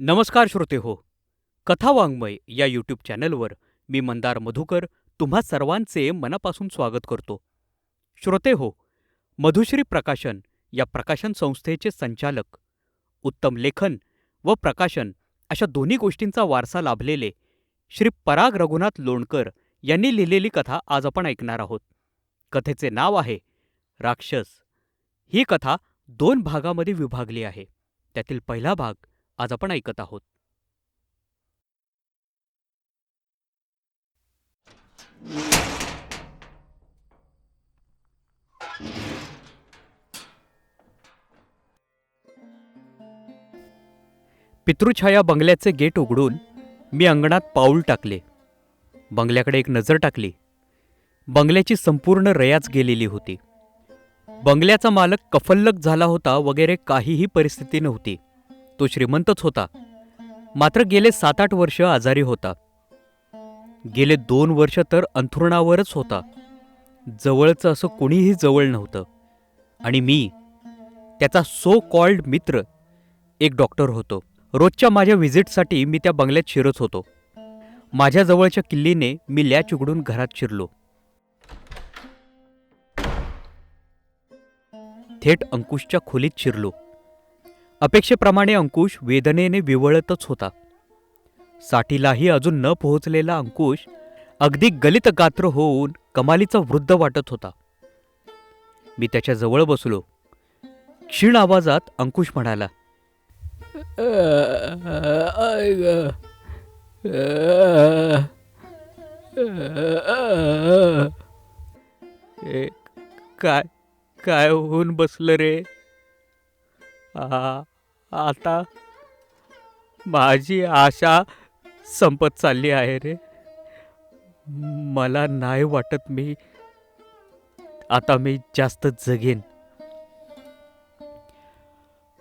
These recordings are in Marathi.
नमस्कार श्रोते हो. कथा वाङ्मय या यूट्यूब चॅनलवर मी मंदार मधुकर तुम्हा सर्वांचे मनापासून स्वागत करतो. श्रोते हो मधुश्री प्रकाशन या प्रकाशन संस्थेचे संचालक उत्तम लेखन व प्रकाशन अशा दोन्ही गोष्टींचा वारसा लाभलेले श्री पराग रघुनाथ लोणकर यांनी लिहिलेली कथा आज आपण ऐकणार आहोत. कथेचे नाव आहे राक्षस. ही कथा दोन भागामध्ये विभागली आहे. त्यातील पहिला भाग आज आपण ऐकत आहोत. पितृछाया बंगल्याचे गेट उघडून मी अंगणात पाऊल टाकले. बंगल्याकडे एक नजर टाकली. बंगल्याची संपूर्ण रयाच गेलेली होती. बंगल्याचा मालक कफल्लक झाला होता वगैरे काहीही परिस्थिती नव्हती. तो श्रीमंतच होता. मात्र गेले सात आठ वर्ष आजारी होता. गेले दोन वर्ष तर अंथरुणावरच होता. जवळचं असं कोणीही जवळ नव्हतं. आणि मी त्याचा सो कॉल्ड मित्र एक डॉक्टर होतो. रोजच्या माझ्या व्हिजिटसाठी मी त्या बंगल्यात शिरत होतो. माझ्या जवळच्या किल्लीने मी लॅच उघडून घरात शिरलो. थेट अंकुशच्या खोलीत शिरलो. अपेक्षेप्रमाणे अंकुश वेदनेने विवळतच होता. साठीलाही अजून न पोहोचलेला अंकुश अगदी गलित गात्र होऊन कमालीचा वृद्ध वाटत होता. मी त्याच्याजवळ बसलो. क्षीण आवाजात अंकुश म्हणाला काय काय होऊन बसलं रे? आ, आता माझी आशा संपत चालली आहे रे. मला नाही वाटत मी आता मी जास्त जगेन.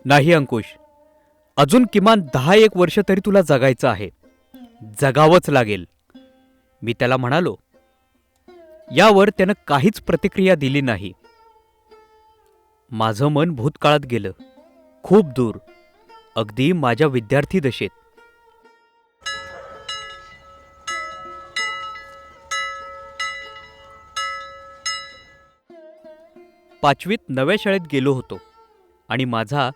नाही अंकुश अजून किमान दहा एक वर्ष तरी तुला जगायचं आहे. जगावंच लागेल. मी त्याला म्हणालो यावर त्यानं काहीच प्रतिक्रिया दिली नाही. माझं मन भूतकाळात गेलं खूप दूर. अगदी माझ्या विद्यार्थी दशेत. पाचवीत नव्या शाळेत गेलो होतो आणि माझा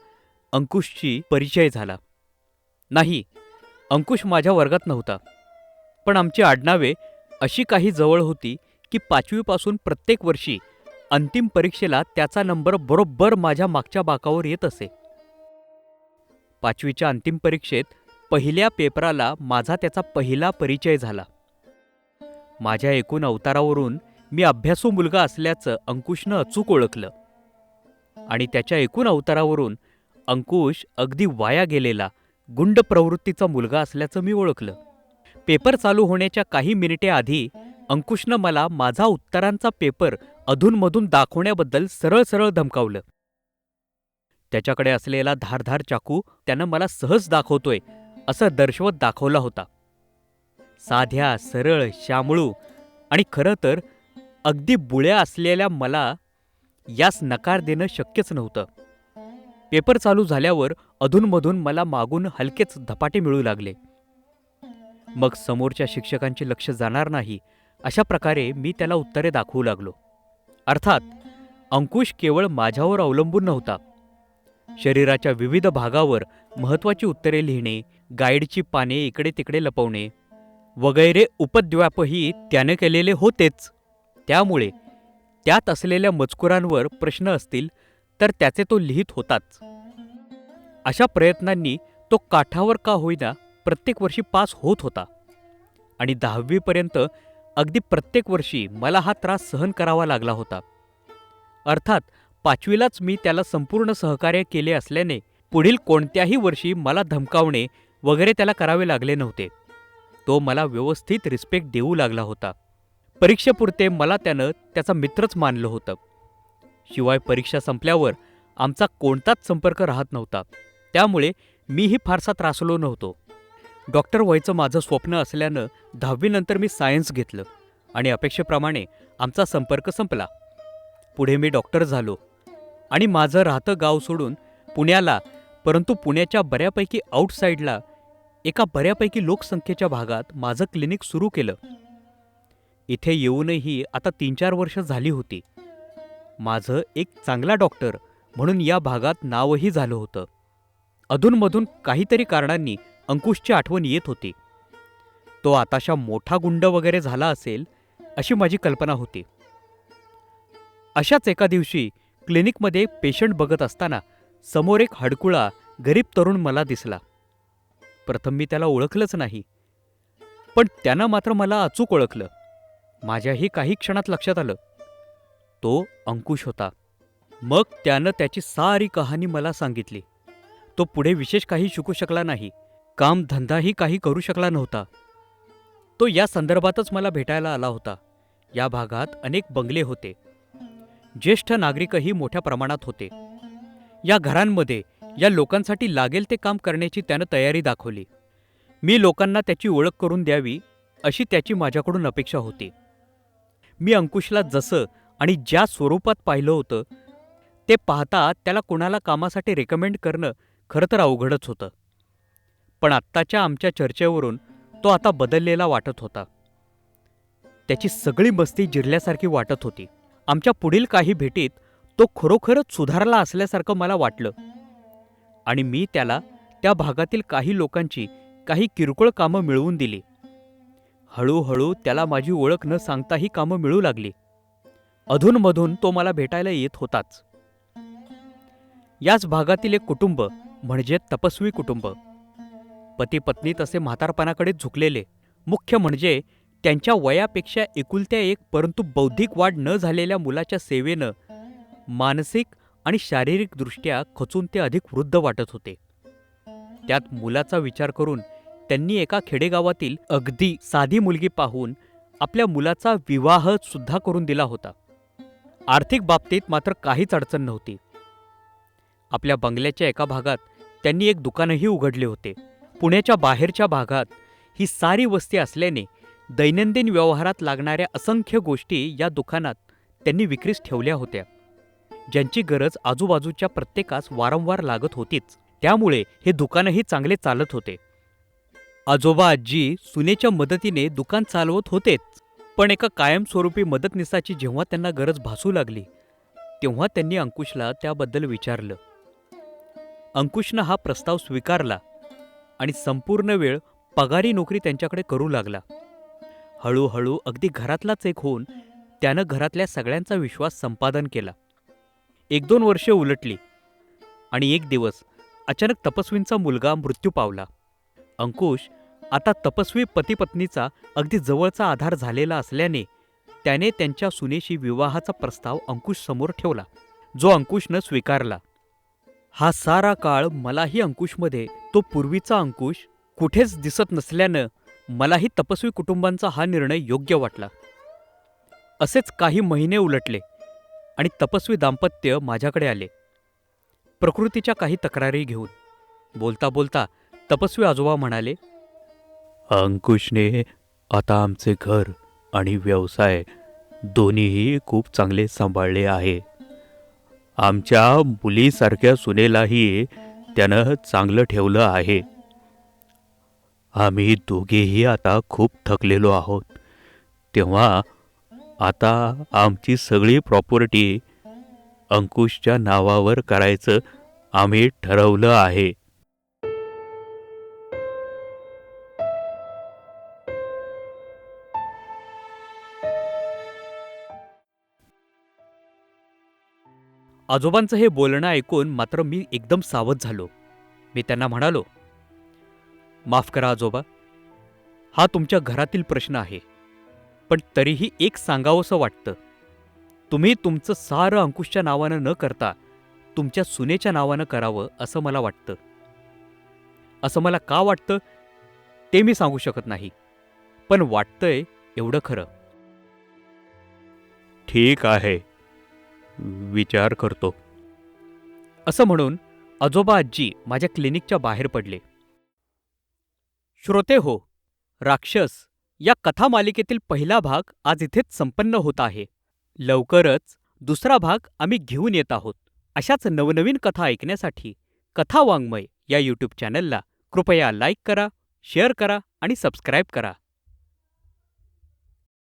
अंकुशची परिचय झाला. नाही अंकुश माझ्या वर्गात नव्हता पण आमची आडनावे अशी काही जवळ होती की पाचवीपासून प्रत्येक वर्षी अंतिम परीक्षेला त्याचा नंबर बरोबर माझ्या मागच्या बाकावर येत असे. पाचवीच्या अंतिम परीक्षेत पहिल्या पेपराला माझा त्याचा पहिला परिचय झाला. माझ्या एकूण अवतारावरून मी अभ्यासू मुलगा असल्याचं अंकुशनं अचूक ओळखलं. आणि त्याच्या एकूण अवतारावरून अंकुश अगदी वाया गेलेला गुंड प्रवृत्तीचा मुलगा असल्याचं मी ओळखलं. पेपर चालू होण्याच्या काही मिनिटे आधी अंकुशनं मला माझा उत्तरांचा पेपर अधूनमधून दाखवण्याबद्दल सरळ सरळ धमकावलं. त्याच्याकडे असलेला धारधार चाकू त्यानं मला सहज दाखवतोय असं दर्शवत दाखवला होता. साध्या सरळ शामळू आणि खरं तर अगदी बुळ्या असलेल्या मला यास नकार देणं शक्यच नव्हतं. पेपर चालू झाल्यावर अधूनमधून मला मागून हलकेच धपाटे मिळू लागले. मग समोरच्या शिक्षकांचे लक्ष जाणार नाही अशा प्रकारे मी त्याला उत्तरे दाखवू लागलो. अर्थात अंकुश केवळ माझ्यावर अवलंबून नव्हता. शरीराच्या विविध भागावर महत्त्वाची उत्तरे लिहिणे गाईडची पाने इकडे तिकडे लपवणे. वगैरे उपद्व्यापही त्याने केलेले होतेच. त्यामुळे त्यात असलेल्या मजकुरांवर प्रश्न असतील तर त्याचे तो लिहित होताच. अशा प्रयत्नांनी तो काठावर का होईना प्रत्येक वर्षी पास होत होता. आणि दहावीपर्यंत अगदी प्रत्येक वर्षी मला हा त्रास सहन करावा लागला होता. अर्थात पाचवीलाच मी त्याला संपूर्ण सहकार्य केले असल्याने पुढील कोणत्याही वर्षी मला धमकावणे वगैरे त्याला करावे लागले नव्हते. तो मला व्यवस्थित रिस्पेक्ट देऊ लागला होता. परीक्षेपुरते मला त्यानं त्याचा मित्रच मानलं होतं. शिवाय परीक्षा संपल्यावर आमचा कोणताच संपर्क राहत नव्हता. त्यामुळे मीही फारसा त्रासलो नव्हतो. डॉक्टर व्हायचं माझं स्वप्न असल्यानं दहावीनंतर मी सायन्स घेतलं आणि अपेक्षेप्रमाणे आमचा संपर्क संपला. पुढे मी डॉक्टर झालो. आणि माझं राहतं गाव सोडून पुण्याला परंतु पुण्याच्या बऱ्यापैकी आउटसाईडला एका बऱ्यापैकी लोकसंख्येच्या भागात माझं क्लिनिक सुरू केलं. इथे येऊनही आता तीन चार वर्ष झाली होती. माझं एक चांगला डॉक्टर म्हणून या भागात नावही झालं होतं. अधूनमधून काहीतरी कारणांनी अंकुशची आठवण येत होती. तो आताशा मोठा गुंड वगैरे झाला असेल अशी माझी कल्पना होती. अशाच एका दिवशी क्लिनिकमध्ये पेशंट बघत असताना समोर एक हडकुळा गरीब तरुण मला दिसला. प्रथम मी त्याला ओळखलंच नाही पण त्यानं मात्र मला अचूक ओळखलं. माझ्याही काही क्षणात लक्षात आलं. तो अंकुश होता. मग त्यानं त्याची सारी कहाणी मला सांगितली. तो पुढे विशेष काही शिकू शकला नाही काम धंदाही काही करू शकला नव्हता. तो या संदर्भातच मला भेटायला आला होता. या भागात अनेक बंगले होते. ज्येष्ठ नागरिकही मोठ्या प्रमाणात होते. या घरांमध्ये या लोकांसाठी लागेल ते काम करण्याची त्यानं तयारी दाखवली. मी लोकांना त्याची ओळख करून द्यावी अशी त्याची माझ्याकडून अपेक्षा होती. मी अंकुशला जसं आणि ज्या स्वरूपात पाहिलं होतं ते पाहता त्याला कोणाला कामासाठी रेकमेंड करणं खरं तर अवघडच होतं. पण आत्ताच्या आमच्या चर्चेवरून तो आता बदललेला वाटत होता. त्याची सगळी मस्ती जिरल्यासारखी वाटत होती. आमच्या पुढील काही भेटीत तो खरोखरच सुधारला असल्यासारखं मला वाटलं. आणि मी त्याला त्या भागातील काही लोकांची काही किरकोळ कामं मिळवून दिली. हळूहळू त्याला माझी ओळख न सांगता ही कामं मिळू लागली. अधूनमधून तो मला भेटायला येत होताच. याच भागातील एक कुटुंब म्हणजे तपस्वी कुटुंब. पती पत्नी तसे म्हातारपणाकडे झुकलेले. मुख्य म्हणजे त्यांच्या वयापेक्षा एकुलत्या एक परंतु बौद्धिक वाढ न झालेल्या मुलाच्या सेवेनं मानसिक आणि शारीरिकदृष्ट्या खचून ते अधिक वृद्ध वाटत होते. त्यात मुलाचा विचार करून त्यांनी एका खेडेगावातील अगदी साधी मुलगी पाहून आपल्या मुलाचा विवाह सुद्धा करून दिला होता. आर्थिक बाबतीत मात्र काहीच अडचण नव्हती. आपल्या बंगल्याच्या एका भागात त्यांनी एक दुकानही उघडले होते. पुण्याच्या बाहेरच्या भागात ही सारी वस्ती असल्याने दैनंदिन व्यवहारात लागणाऱ्या असंख्य गोष्टी या दुकानात त्यांनी विक्रीस ठेवल्या होत्या. ज्यांची गरज आजूबाजूच्या प्रत्येकास वारंवार लागत होतीच. त्यामुळे हे दुकानही चांगले चालत होते. आजोबा आजी सुनेच्या मदतीने दुकान चालवत होतेच. पण एका कायमस्वरूपी मदतनिसाची जेव्हा त्यांना गरज भासू लागली तेव्हा त्यांनी अंकुशला त्याबद्दल विचारलं. अंकुशनं हा प्रस्ताव स्वीकारला आणि संपूर्ण वेळ पगारी नोकरी त्यांच्याकडे करू लागला. हळूहळू अगदी घरातलाच एक होऊन त्यानं घरातल्या सगळ्यांचा विश्वास संपादन केला. एक दोन वर्षे उलटली आणि एक दिवस अचानक तपस्वींचा मुलगा मृत्यू पावला. अंकुश आता तपस्वी पतीपत्नीचा अगदी जवळचा आधार झालेला असल्याने त्याने त्यांच्या सुनेशी विवाहाचा प्रस्ताव अंकुश समोर ठेवला. जो अंकुशनं स्वीकारला. हा सारा काळ मलाही अंकुशमध्ये तो पूर्वीचा अंकुश कुठेच दिसत नसल्यानं मलाही तपस्वी कुटुंबांचा हा निर्णय योग्य वाटला. असेच काही महिने उलटले आणि तपस्वी दाम्पत्य माझ्याकडे आले. प्रकृतीच्या काही तक्रारी घेऊन. बोलता बोलता तपस्वी आजोबा म्हणाले अंकुशने आता आमचे घर आणि व्यवसाय दोन्हीही खूप चांगले सांभाळले आहे. आमच्या मुलीसारख्या सुनेलाही त्यानं चांगलं ठेवलं आहे. आम्ही दोघेही आता खूप थकलेलो आहोत. तेव्हा आता आमची सगळी प्रॉपर्टी अंकुशच्या नावावर करायचं आम्ही ठरवलं आहे. आजोबांचं हे बोलणं ऐकून मात्र मी एकदम सावध झालो. मी त्यांना म्हणालो माफ करा आजोबा. हा तुमच्या घरातील प्रश्न आहे. पण तरीही एक सांगावंसं वाटतं. तुम्ही तुमचं सारं अंकुशच्या नावानं न करता तुमच्या सुनेच्या नावानं करावं असं मला वाटतं. असं मला का वाटतं? ते मी सांगू शकत नाही. पण वाटतंय एवढं खरं. ठीक आहे. विचार करतो. असं म्हणून आजोबा आजी माझ्या क्लिनिकच्या बाहेर पडले. श्रोते हो राक्षस या कथा मालिकेतील पहिला भाग आज इथेच संपन्न होत आहे. लवकरच दुसरा भाग आम्ही घेऊन येत आहोत. अशाच नवनवीन कथा ऐकण्यासाठी कथा वाङ्मय या यूट्यूब चॅनलला कृपया लाईक करा शेअर करा आणि सबस्क्राईब करा.